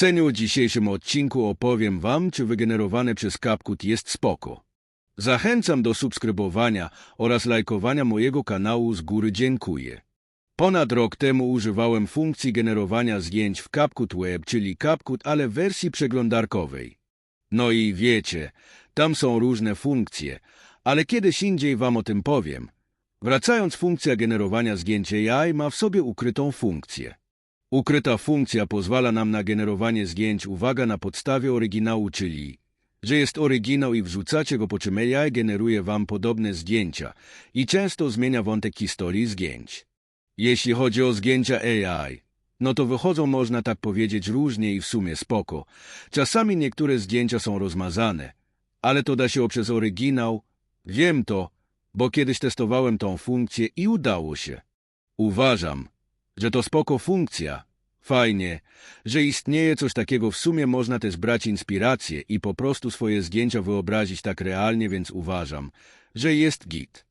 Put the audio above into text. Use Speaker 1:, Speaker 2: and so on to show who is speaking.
Speaker 1: dniu dzisiejszym odcinku opowiem wam, czy wygenerowane przez CapCut jest spoko. Zachęcam do subskrybowania oraz lajkowania mojego kanału z góry dziękuję. Ponad rok temu używałem funkcji generowania zdjęć w CapCut Web, czyli CapCut, ale w wersji przeglądarkowej. No i wiecie, tam są różne funkcje, ale kiedyś indziej wam o tym powiem. Wracając, funkcja generowania zdjęć AI ma w sobie ukrytą funkcję. Ukryta funkcja pozwala nam na generowanie zdjęć, uwaga, na podstawie oryginału, czyli że jest oryginał i wrzucacie go, po czym AI generuje wam podobne zdjęcia i często zmienia wątek historii zdjęć. Jeśli chodzi o zdjęcia AI, no to wychodzą, można tak powiedzieć, różnie i w sumie spoko. Czasami niektóre zdjęcia są rozmazane, ale to da się przez oryginał. Wiem to, bo kiedyś testowałem tą funkcję i udało się. Uważam, że to spoko funkcja. Fajnie, że istnieje coś takiego. W sumie można też brać inspirację i po prostu swoje zdjęcia wyobrazić tak realnie, więc uważam, że jest git.